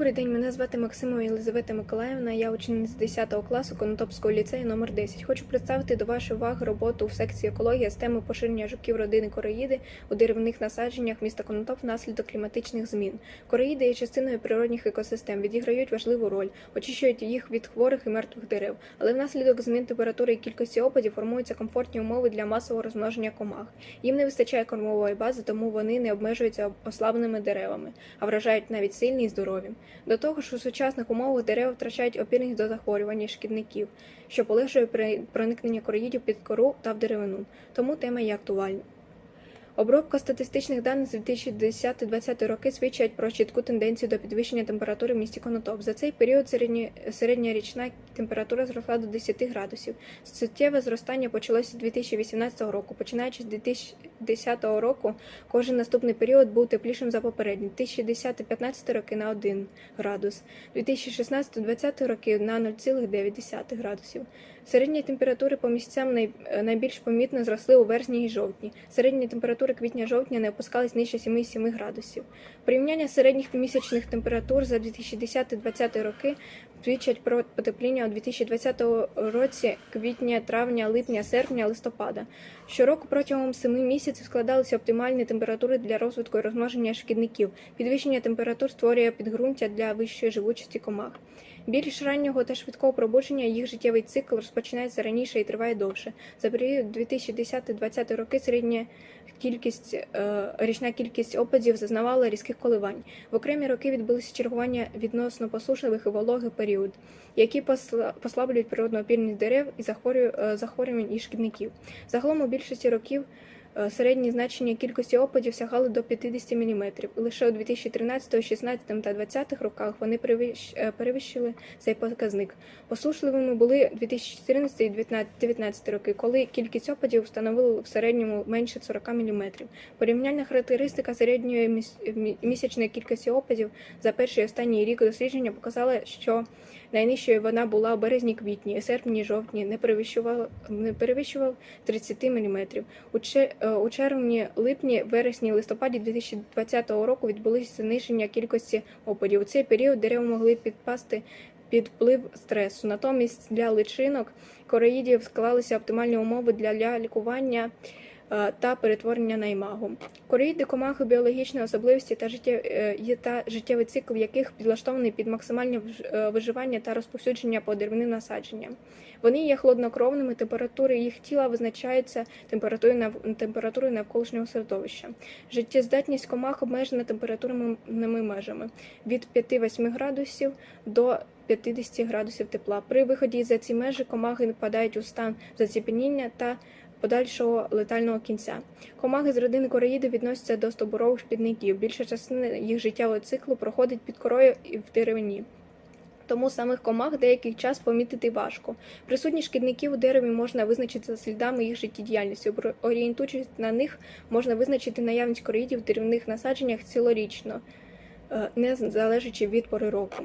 Добрий день, мене звати Максимова Єлизавета Миколаївна. Я учениця 10 класу Конотопського ліцею номер 10. Хочу представити до вашої уваги роботу в секції екологія з теми поширення жуків родини короїди у деревних насадженнях міста Конотоп внаслідок кліматичних змін. Короїди є частиною природних екосистем, відіграють важливу роль, очищують їх від хворих і мертвих дерев. Але внаслідок змін температури і кількості опадів формуються комфортні умови для масового розмноження комах. Їм не вистачає кормової бази, тому вони не обмежуються ослабленими деревами, а вражають навіть сильні і здорові. До того ж, у сучасних умовах дерева втрачають опірність до захворювань і шкідників, що полегшує проникнення короїдів під кору та в деревину. Тому тема є актуальна. Обробка статистичних даних з 2010-2020 роки свідчать про чітку тенденцію до підвищення температури в місті Конотоп. За цей період середні, середня річна температура зросла до 10 градусів. Суттєве зростання почалося з 2018 року. Починаючи з 2010 року, кожен наступний період був теплішим за попередній. 2010-15 роки на 1 градус, 2016-2020 роки на 0,9 градусів. Середні температури по місяцям най- найбільш помітно зросли у вересні і жовтні. Середні температури квітня-жовтня не опускались нижче 7,7 градусів. Порівняння середніх місячних температур за 2010-2020 роки свідчать про потепління у 2020 році квітня, травня, липня, серпня, листопада. Щороку протягом семи місяців складалися оптимальні температури для розвитку і розмноження шкідників. Підвищення температур створює підґрунтя для вищої живучості комах. Більш раннього та швидкого пробудження їх життєвий цикл розпочинається раніше і триває довше. За період 2010-2020 роки середня кількість е, річна кількість опадів зазнавала різких коливань. В окремі роки відбулися чергування відносно посушливих і вологих період, які посла- послаблюють природну опірність дерев і е, захворювань і шкідників. Загалом у більшості років середні значення кількості опадів сягали до 50 мм. Лише у 2013, 16 та 2020 роках вони е, перевищили цей показник. Посушливими були 2014 і 2019 роки, коли кількість опадів становила в середньому менше 40 мм. Порівняльна характеристика середньої міс- місячної кількості опадів за перший і останній рік дослідження показала, що найнижчою вона була у березні-квітні, серпні, жовтні, не перевищував, не перевищував 30 мм. У, е, у червні, липні, вересні, листопаді 2020 року відбулися зниження кількості опадів. У цей період дерева могли підпасти під вплив стресу. Натомість для личинок короїдів склалися оптимальні умови для, лікування е, та перетворення на імагу. Короїди комахи біологічні особливості та, життя, е, та життєвий цикл яких підлаштований під максимальне е, виживання та розповсюдження по деревним насадженням. Вони є хладнокровними, температури їх тіла визначаються температурою навколишнього середовища. Життєздатність комах обмежена температурними межами від 5-8 градусів до 50 градусів тепла. При виході за ці межі комахи впадають у стан заціпеніння та подальшого летального кінця. Комахи з родини короїди відносяться до стобурових шкідників. Більша частина їх життєвого циклу проходить під корою і в деревині. Тому самих комах деякий час помітити важко. Присутність шкідників у дереві можна визначити за слідами їх життєдіяльності. Орієнтуючись на них, можна визначити наявність короїдів в деревних насадженнях цілорічно, не залежачи від пори року.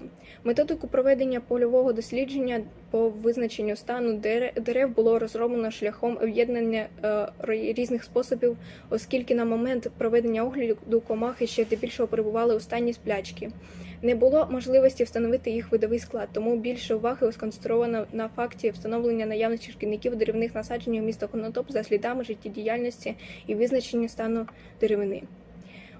Методику проведення польового дослідження по визначенню стану дерев було розроблено шляхом об'єднання е, різних способів, оскільки на момент проведення огляду комахи ще здебільшого перебували у стані сплячки. Не було можливості встановити їх видовий склад, тому більше уваги сконцентровано на факті встановлення наявності шкідників у деревних насадженнях міста Конотоп за слідами життєдіяльності і визначенню стану деревини.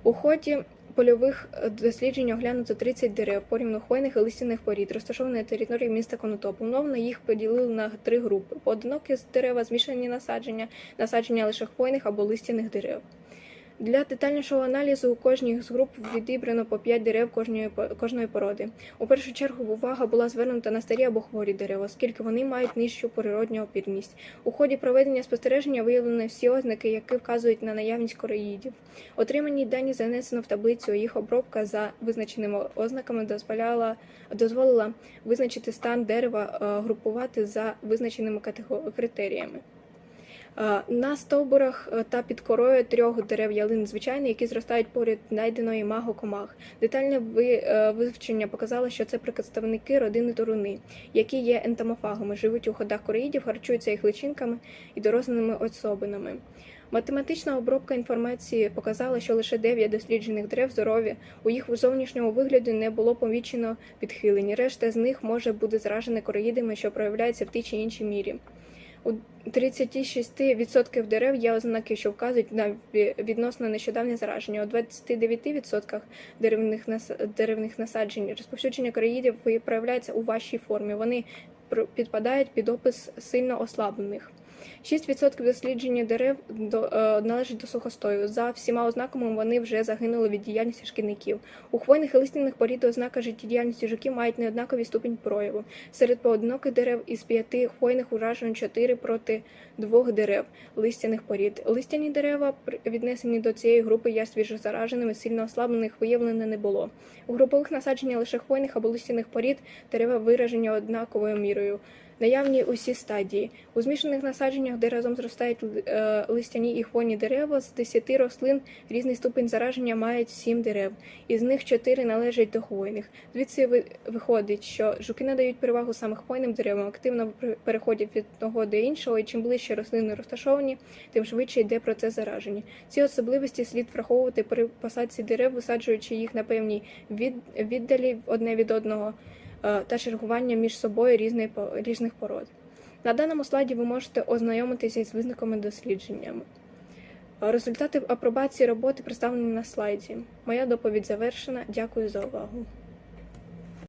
У ході польових е, досліджень оглянуто 30 дерев порівну хвойних і листяних порід, розташованих на території міста Конотоп. Умовно їх поділили на три групи: поодинокі з дерева, змішані насадження, насадження лише хвойних або листяних дерев. Для детальнішого аналізу у кожній з груп відібрано по 5 дерев кожної, кожної породи. У першу чергу увага була звернута на старі або хворі дерева, оскільки вони мають нижчу природню опірність. У ході проведення спостереження виявлено всі ознаки, які вказують на наявність короїдів. Отримані дані занесено в таблицю. Їх обробка за визначеними ознаками дозволяла дозволила визначити стан дерева, е, групувати за визначеними критеріями. Е, На стовбурах е, та під корою трьох дерев ялин звичайних, які зростають поряд знайденої маго комах. Детальне ви- е, вивчення показало, що це представники родини туруни, які є ентомофагами, живуть у ходах короїдів, харчуються їх личинками і дорослими особинами. Математична обробка інформації показала, що лише 9 досліджених дерев здорові. У їх зовнішнього вигляду не було помічено підхилень. Решта з них може бути заражена короїдами, що проявляються в тій чи іншій мірі. У 36% дерев є ознаки, що вказують на відносно нещодавнє зараження. У 29% деревних, деревних насаджень розповсюдження короїдів проявляється у важчій формі. Вони підпадають під опис сильно ослаблених. 6% дослідження дерев до, е, належить до сухостою. За всіма ознаками вони вже загинули від діяльності шкідників. У хвойних і листяних порід ознака життєдіяльності жуків мають неоднаковий ступінь прояву. Серед поодиноких дерев із п'яти хвойних уражено 4 проти двох дерев листяних порід. Листяні дерева, віднесені до цієї групи, є свіжозараженими, сильно ослаблених виявлено не було. У групових насадженнях лише хвойних або листяних порід дерева виражені однаковою мірою. Наявні усі стадії. У змішаних насадженнях, де разом зростають е, листяні і хвойні дерева, з 10 рослин різний ступень зараження мають 7 дерев. Із них 4 належать до хвойних. Звідси ви- виходить, що жуки надають перевагу саме хвойним деревам, активно переходять від одного до іншого, і чим ближче рослини розташовані, тим швидше йде процес зараження. Ці особливості слід враховувати при посадці дерев, висаджуючи їх на певній від, віддалі одне від одного та чергування між собою різних пород. На даному слайді ви можете ознайомитися із визниками дослідженнями. Е, Результати апробації роботи представлені на слайді. Моя доповідь завершена. Дякую за увагу.